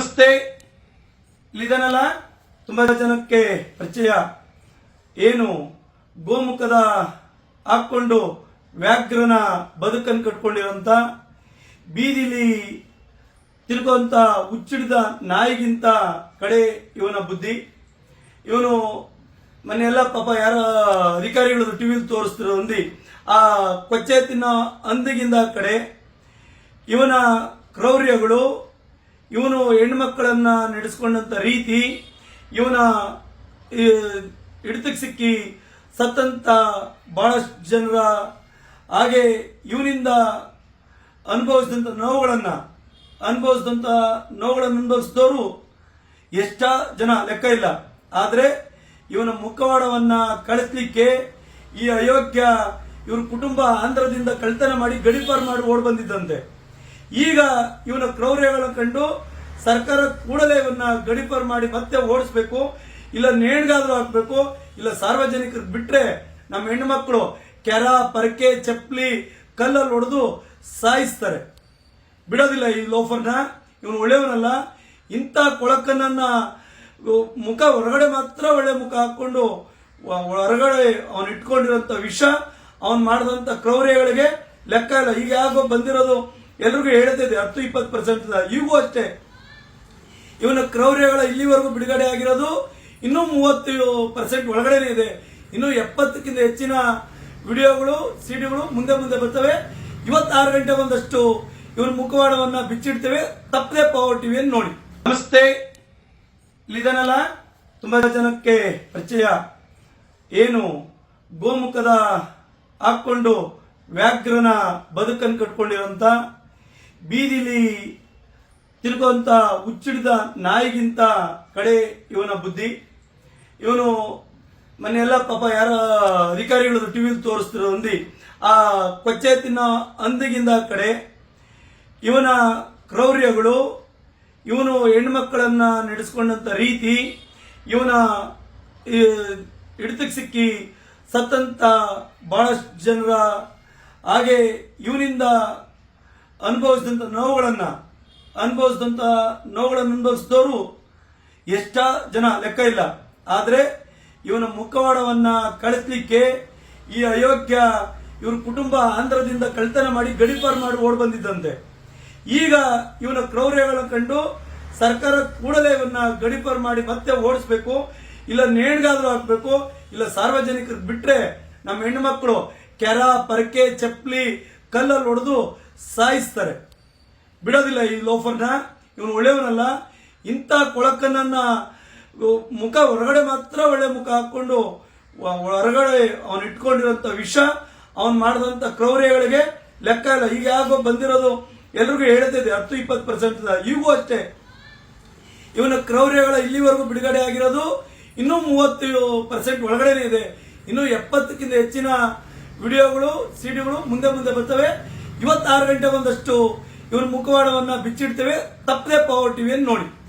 ನಮಸ್ತೆ. ಇಲ್ಲಿದನಲ್ಲ, ತುಂಬಾ ಜನಕ್ಕೆ ಪರಿಚಯ. ಏನು, ಗೋಮುಖದ ಹಾಕೊಂಡು ವ್ಯಾಘ್ರನ ಬದುಕನ್ನು ಕಟ್ಕೊಂಡಿರೋಂಥ ಬೀದಿಲಿ ತಿರುಗುವಂತ ಹುಚ್ಚಿಡಿದ ನಾಯಿಗಿಂತ ಕಡೆ ಇವನ ಬುದ್ಧಿ. ಇವನು ಮನೆಯೆಲ್ಲ ಪಾಪ ಯಾರ ಅಧಿಕಾರಿಗಳು ಟಿವಿಲಿ ತೋರಿಸ್ತಿರೋ ಅಂದಿ. ಆ ಕೊಚ್ಚೆ ತಿನ್ನೋ ಅಂದಿಗಿಂದ ಕಡೆ ಇವನ ಕ್ರೌರ್ಯಗಳು ಇವನು ಹೆಣ್ಮಕ್ಕಳನ್ನ ನಡೆಸ್ಕೊಂಡಂತ ರೀತಿ ಇವನ ಹಿಡಿತಕ್ಕೆ ಸಿಕ್ಕಿ ಸತ್ತಂತ ಬಹಳಷ್ಟು ಜನರ ಹಾಗೆ ಇವನಿಂದ ಅನುಭವಿಸಿದಂಥ ನೋವುಗಳನ್ನು ಅನುಭವಿಸಿದಂಥ ನೋವುಗಳನ್ನು ಅನುಭವಿಸಿದವರು ಎಷ್ಟ ಜನ ಲೆಕ್ಕ ಇಲ್ಲ. ಆದರೆ ಇವನ ಮುಖವಾಡವನ್ನ ಕಳಿಸ್ಲಿಕ್ಕೆ ಈ ಅಯೋಗ್ಯ ಇವ್ರ ಕುಟುಂಬ ಆಂಧ್ರದಿಂದ ಕಳ್ತನ ಮಾಡಿ ಗಡಿಪಾರು ಮಾಡಿ ಓಡ್ ಬಂದಿದ್ದಂತೆ. ಈಗ ಇವನ ಕ್ರೌರ್ಯಗಳನ್ನು ಕಂಡು ಸರ್ಕಾರ ಕೂಡಲೇ ಇವನ್ನ ಗಡಿಪಾರು ಮಾಡಿ ಮತ್ತೆ ಓಡಿಸ್ಬೇಕು, ಇಲ್ಲ ನೇಣ್ಗಾದ್ರೂ ಹಾಕ್ಬೇಕು, ಇಲ್ಲ ಸಾರ್ವಜನಿಕರು ಬಿಟ್ರೆ ನಮ್ಮ ಹೆಣ್ಣುಮಕ್ಕಳು ಕೆರ, ಪರಕೆ, ಚಪ್ಪಲಿ, ಕಲ್ಲಲ್ಲಿ ಹೊಡೆದು ಸಾಯಿಸ್ತಾರೆ. ಬಿಡೋದಿಲ್ಲ ಈ ಲೋಫರ್ನ, ಇವನು ಒಳ್ಳೆಯವನಲ್ಲ. ಇಂಥ ಕೊಳಕನ್ನ ಮುಖ ಹೊರಗಡೆ ಮಾತ್ರ ಒಳ್ಳೆ ಮುಖ ಹಾಕೊಂಡು ಹೊರಗಡೆ ಅವನು ಇಟ್ಕೊಂಡಿರೋಂಥ ವಿಷ, ಅವನು ಮಾಡಿದಂಥ ಕ್ರೌರ್ಯಗಳಿಗೆ ಲೆಕ್ಕ ಇಲ್ಲ. ಈಗ ಯಾಕೋ ಬಂದಿರೋದು ಎಲ್ರಿಗೂ ಹೇಳ್ತಿದ್ದೆ, ಹತ್ತು, ಇಪ್ಪತ್ತು ಪರ್ಸೆಂಟ್ ಈಗೂ ಅಷ್ಟೇ. ಇವನ ಕ್ರೌರ್ಯಗಳ ಇಲ್ಲಿವರೆಗೂ ಬಿಡುಗಡೆ ಆಗಿರೋದು ಇನ್ನೂ ಮೂವತ್ತು ಪರ್ಸೆಂಟ್ ಒಳಗಡೆ ಇದೆ. ಇನ್ನು ಎಪ್ಪತ್ತಕ್ಕಿಂತ ಹೆಚ್ಚಿನ ವಿಡಿಯೋಗಳು, ಸಿಡಿಗಳು ಮುಂದೆ ಮುಂದೆ ಬರ್ತವೆ. ಇವತ್ತಾರು ಗಂಟೆ ಒಂದಷ್ಟು ಇವನ ಮುಖವಾಡವನ್ನ ಬಿಚ್ಚಿಡ್ತೇವೆ. ತಪ್ಪದೆ ಪವರ್ ಟಿವಿಯನ್ನು ನೋಡಿ. ನಮಸ್ತೆ. ಇಲ್ಲಿದನಲ್ಲ, ತುಂಬಾ ಜನಕ್ಕೆ ಪರಿಚಯ. ಏನು ಗೋಮುಖದ ಹಾಕೊಂಡು ವ್ಯಾಘ್ರನ ಬದುಕನ್ನು ಕಟ್ಕೊಂಡಿರೋಂಥ ಬೀದಿಲಿ ತಿರುಗುವಂತ ಹುಚ್ಚಿಡಿದ ನಾಯಿಗಿಂತ ಕಡೆ ಇವನ ಬುದ್ಧಿ. ಇವನು ಮನೆಯೆಲ್ಲ ಪಾಪ ಯಾರ ಅಧಿಕಾರಿಗಳು ಟಿವಿಲಿ ತೋರಿಸ್ತಿರೋ ಅಂದಿ ಆ ಕೊಚ್ಚೆ ತಿನ್ನೋ ಅಂದಿಗಿಂದ ಕಡೆ ಇವನ ಕ್ರೌರ್ಯಗಳು, ಇವನು ಹೆಣ್ಮಕ್ಕಳನ್ನ ನಡೆಸ್ಕೊಂಡಂತ ರೀತಿ, ಇವನ ಹಿಡಿತಕ್ಕೆ ಸಿಕ್ಕಿ ಸತ್ತಂತ ಬಹಳಷ್ಟು ಜನರ ಹಾಗೆ ಇವನಿಂದ ಅನುಭವಿಸಿದಂಥ ನೋವುಗಳನ್ನು ಅನುಭವಿಸಿದಂಥ ನೋವುಗಳನ್ನು ಅನುಭವಿಸಿದವರು ಎಷ್ಟ ಜನ, ಲೆಕ್ಕ ಇಲ್ಲ. ಆದರೆ ಇವನ ಮುಖವಾಡವನ್ನು ಕಳಿಸ್ಲಿಕ್ಕೆ ಈ ಅಯೋಗ್ಯ ಇವ್ರ ಕುಟುಂಬ ಆಂಧ್ರದಿಂದ ಕಳ್ತನ ಮಾಡಿ ಗಡಿಪಾರು ಮಾಡಿ ಓಡ್ ಬಂದಿದ್ದಂತೆ. ಈಗ ಇವನ ಕ್ರೌರ್ಯಗಳನ್ನು ಕಂಡು ಸರ್ಕಾರ ಕೂಡಲೇ ಇವನ್ನ ಗಡಿಪಾರು ಮಾಡಿ ಮತ್ತೆ ಓಡಿಸ್ಬೇಕು, ಇಲ್ಲ ನೇಣ್ಗಾದ್ರೂ ಹಾಕ್ಬೇಕು, ಇಲ್ಲ ಸಾರ್ವಜನಿಕರು ಬಿಟ್ರೆ ನಮ್ಮ ಹೆಣ್ಣು ಮಕ್ಕಳು ಕೆರ, ಪರಕೆ, ಚಪ್ಪಲಿ, ಕಲ್ಲಲ್ಲಿ ಹೊಡೆದು ಸಾಯಿಸ್ತಾರೆ. ಬಿಡೋದಿಲ್ಲ ಈ ಲೋಫರ್ನ. ಇವನು ಒಳ್ಳೆಯವನಲ್ಲ. ಇಂಥ ಕೊಳಕನ್ನ ಮುಖ ಹೊರಗಡೆ ಮಾತ್ರ ಒಳ್ಳೆ ಮುಖ ಹಾಕೊಂಡು ಹೊರಗಡೆ ಅವನು ಇಟ್ಕೊಂಡಿರೋಂಥ ವಿಷ, ಅವನು ಮಾಡಿದಂಥ ಕ್ರೌರ್ಯಗಳಿಗೆ ಲೆಕ್ಕ ಇಲ್ಲ. ಈಗ ಯಾಕೋ ಬಂದಿರೋದು ಎಲ್ರಿಗೂ ಹೇಳ್ತಿದೆ ಹತ್ತು, ಇಪ್ಪತ್ತು ಪರ್ಸೆಂಟ್ ಈಗೂ ಅಷ್ಟೇ. ಇವನ ಕ್ರೌರ್ಯಗಳ ಇಲ್ಲಿವರೆಗೂ ಬಿಡುಗಡೆ ಆಗಿರೋದು ಇನ್ನೂ ಮೂವತ್ತು ಪರ್ಸೆಂಟ್ ಒಳಗಡೆನೇ ಇದೆ. ಇನ್ನೂ ಎಪ್ಪತ್ತಕ್ಕಿಂತ ಹೆಚ್ಚಿನ ವಿಡಿಯೋಗಳು, ಸಿಡಿಗಳು ಮುಂದೆ ಮುಂದೆ ಬರ್ತವೆ. ಇವತ್ತಾರು ಗಂಟೆ ಒಂದಷ್ಟು ಇವ್ರ ಮುಖವಾಡವನ್ನ ಬಿಚ್ಚಿಡ್ತೇವೆ. ತಪ್ಪದೆ ಪವರ್ ಟಿವಿಯನ್ನು ನೋಡಿ.